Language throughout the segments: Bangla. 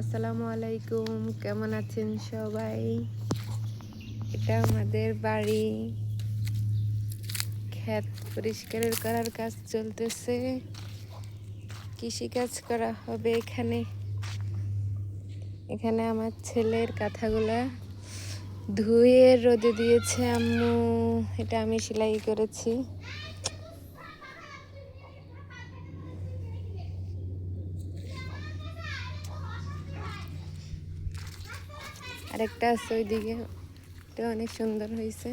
আসসালামু আলাইকুম, কেমন আছেন সবাই? এটা আমাদের বাড়ি। ক্ষেত পরিষ্কারের করার কাজ চলতেছে। কৃষি কাজ করা হবে এখানে। এখানে আমার ছেলের কাঁথাগুলা ধুয়ে রোদে দিয়েছে আম্মু। এটা আমি সেলাই করেছি। আরেকটা আছে ওইদিকে। এটা অনেক সুন্দর হয়েছে।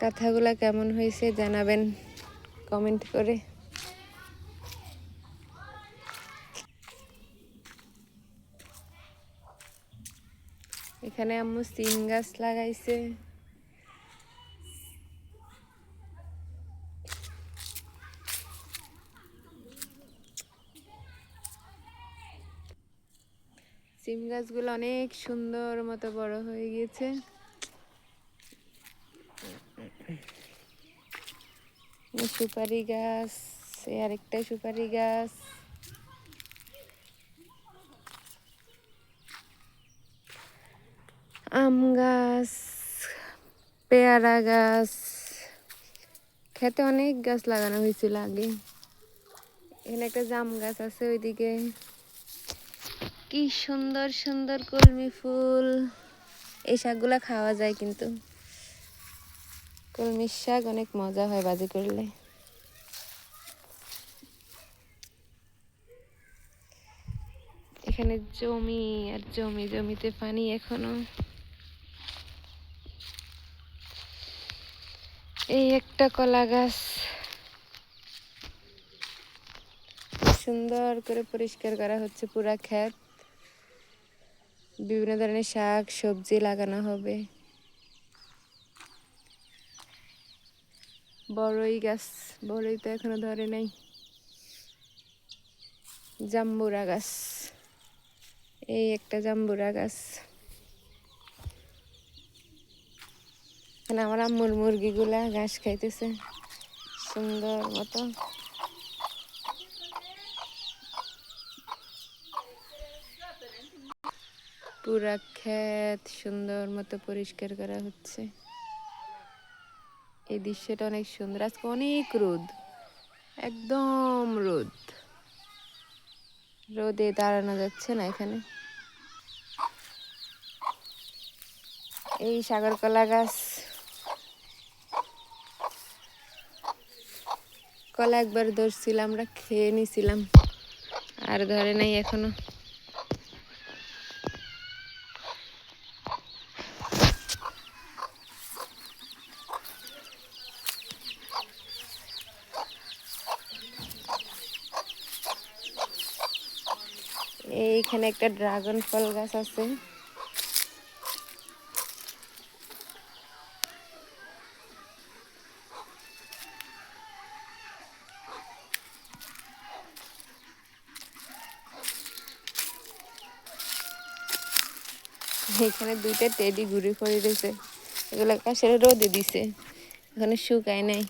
কাঁথাগুলা কেমন হয়েছে জানাবেন কমেন্ট করে। এখানে আম্মু সিম গাছ লাগাইছে। সিম গাছগুলো অনেক সুন্দর মতো বড় হয়ে গিয়েছে। সুপারি গাছ আরেকটা সুপারি গাছ। আম গাছ, পেয়ারা গাছ। খেতে অনেক গাছ লাগানো হয়েছিল আগে। এখানে একটা জাম গাছ আছে ওইদিকে। কি সুন্দর সুন্দর কলমি ফুল। এই শাকগুলা খাওয়া যায় কিন্তু। কলমির শাক অনেক মজা হয় বাজি করলে। এখানে জমি আর জমি, জমিতে পানি এখনও। এই একটা কলা গাছ। সুন্দর করে পরিষ্কার করা হচ্ছে পুরা ক্ষেত। বিভিন্ন ধরনের শাক, সবজি লাগানো হবে। বড়ই গাছ, বড়ই তো এখনও ধরে নাই। জাম্বুরা গাছ, এই একটা জাম্বুরা গাছ। এখানে আমার আম্মুর মুরগিগুলা ঘাস খাইতেছে, সুন্দর মতো। পুরা ক্ষেত সুন্দর মতো পরিষ্কার করা হচ্ছে। এই দৃশ্যটা অনেক সুন্দর। আজকে অনেক রোদ। একদম রোদ। রোদে দাঁড়ানো যাচ্ছে না এখানে। এই সাগর কলা গাছ। কলা একবার ধরছিলাম, আমরা খেয়ে নিছিলাম। আর ধরে নাই এখনও। এইখানে একটা ড্রাগন ফল গাছ আছে। এখানে দুইটা টেডি ঘুরে ফিরে রয়েছে এগুলো কাশের রোদে দিছে। এখানে শুকায় নাই।